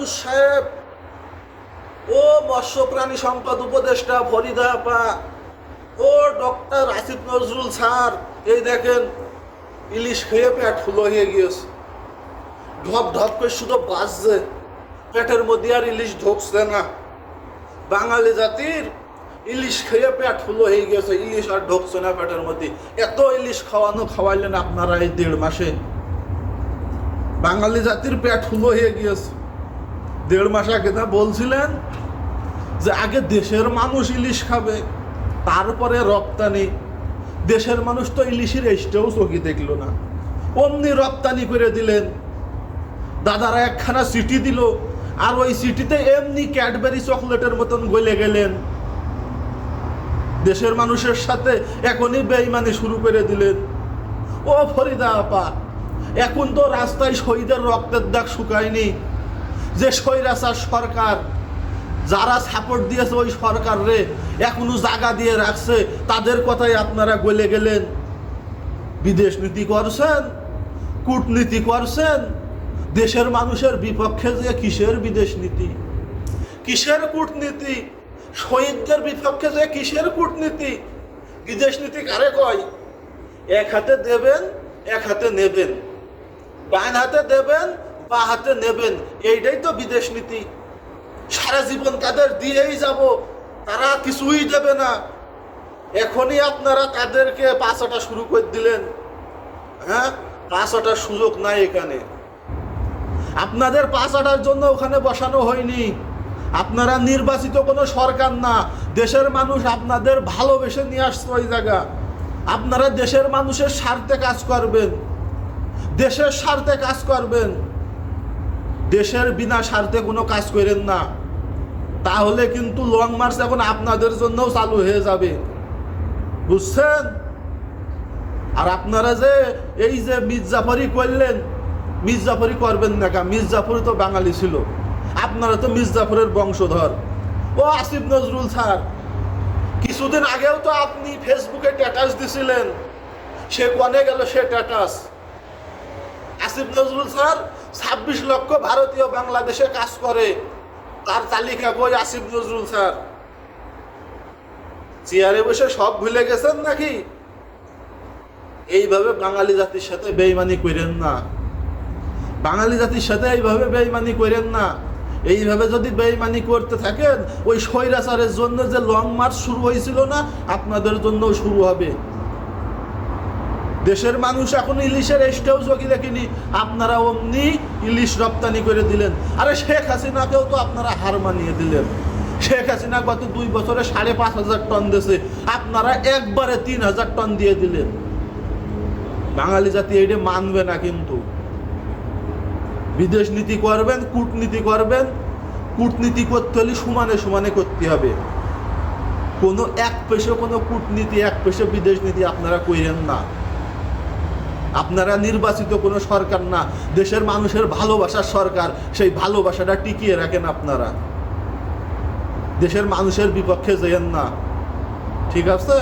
ইউনুস সাহেব। ও মৎস্য প্রাণী সম্পদ উপদেষ্টা ফরিদা আপা, ও ডক্টর আসিফ নজরুল স্যার, এই দেখেন, ইলিশ খেয়ে পেট ফুলো হয়ে গিয়েছে। ঢপ ঢপ করে শুধু বাজছে, পেটের মধ্যে আর ইলিশ ঢুকছে না। বাঙালি জাতির ইলিশ খেয়ে পেট ফুলো হয়ে গেছে ইলিশ আর ঢুকছে না পেটের মধ্যে। এত ইলিশ খাওয়ানো খাওয়াইলেন আপনারা এই দেড় মাসে। বাঙালি জাতির পেট ফুলো হয়ে গিয়েছে। দেড় মাস আগে তা বলছিলেন যে আগে দেশের মানুষ ইলিশ খাবে, তারপরে রপ্তানি। দেশের মানুষ তো ইলিশের এসটেও চোখে দেখল না। অমনি রপ্তানি করে দিলেন। দাদারা একখানা সিটি দিল, আর ওই সিটিতে এমনি ক্যাডবেরি চকলেটের মতন গলে গেলেন। দেশের মানুষের সাথে এখনই বেইমানি শুরু করে দিলেন। ও ফরিদা আপা, এখন তো রাস্তায় শহীদের রক্তের দাগ শুকায়নি। যে স্বৈরাচার সরকার, যারা সাপোর্ট দিয়েছে ওই সরকার এখনও জায়গা দিয়ে রাখছে, তাদের কথাই আপনারা গলে গেলেন। বিদেশ নীতি করছেন, কূটনীতি করছেন, দেশের মানুষের বিপক্ষে যে কিসের বিদেশ নীতি? কিসের কূটনীতি? শহীদদের বিপক্ষে যে কিসের কূটনীতি? বিদেশ নীতি কারে কয়? এক হাতে দেবেন, এক হাতে নেবেন। বান হাতে দেবেন বা হাতে নেবেন, এইটাই তো বিদেশ নীতি। সারা জীবন তাদের দিয়েই যাব, তারা কিছুই দেবে না। এখনই আপনারা তাদেরকে পাঁচাটা শুরু করে দিলেন। হ্যাঁ? পাঁচাটার সুযোগ নাই এখানে। আপনাদের পাঁচাটার জন্য ওখানে বসানো হয়নি। আপনারা নির্বাচিত কোনো সরকার না। দেশের মানুষ আপনাদের ভালোবেসে নিয়ে আসছে ওই জায়গা। আপনারা দেশের মানুষের স্বার্থে কাজ করবেন। দেশের স্বার্থে কাজ করবেন। দেশের বিনা স্বার্থে কোনো কাজ করেন না। তাহলে কিন্তু লং মার্চ এখন আপনাদের জন্যও চালু হয়ে যাবে। বুঝছেন? আর আপনারা যে এই যে মির্জাফরি করলেন, মির্জাফরি করবেন না কা মির্জাফরি তো বাঙালি ছিল। আপনারা তো মির্জাফরের বংশধর। ও আসিফ নজরুল স্যার, কিছুদিন আগেও তো আপনি ফেসবুকে স্ট্যাটাস দিছিলেন। সে কনে গেল সে স্ট্যাটাস আসিফ নজরুল স্যার ছাব্বিশ লক্ষ ভারতীয় বাংলাদেশে কাজ করে। তার তালিকা বই আসিফ নজরুল স্যার? চেয়ারে বসে সব ভুলে গেছেন নাকি? এইভাবে বাঙালি জাতির সাথে বেইমানি করেন না। বাঙালি জাতির সাথে এইভাবে বেইমানি করেন না। এইভাবে যদি বেইমানি করতে থাকেন, ওই স্বৈরাচারের জন্য যে লং মার্চ শুরু হয়েছিল না, আপনাদের জন্য শুরু হবে। দেশের মানুষ এখন ইলিশের এসটেও চোখে দেখিনি। আপনারা অমনি ইলিশ রপ্তানি করে দিলেন। আরে শেখ হাসিনাকেও তো আপনারা হার মানিয়ে দিলেন। শেখ হাসিনা গত দুই বছরে সাড়ে পাঁচ হাজার টন দিয়েছে। আপনারা একবারে তিন হাজার টন দিয়ে দিলেন। বাঙালি জাতি এইটা মানবে না কিন্তু। বিদেশ নীতি করবেন, কূটনীতি করবেন। কূটনীতি করতে হলে সমানে সমানে করতে হবে। কোনো এক পেশে কোনো কূটনীতি, এক পেশে বিদেশ নীতি আপনারা কইরেন না। আপনারা নির্বাচিত কোনো সরকার না। দেশের মানুষের ভালোবাসার সরকার, সেই ভালোবাসাটা টিকিয়ে রাখেন আপনারা। দেশের মানুষের বিপক্ষে যেয়েন না। ঠিক আছে?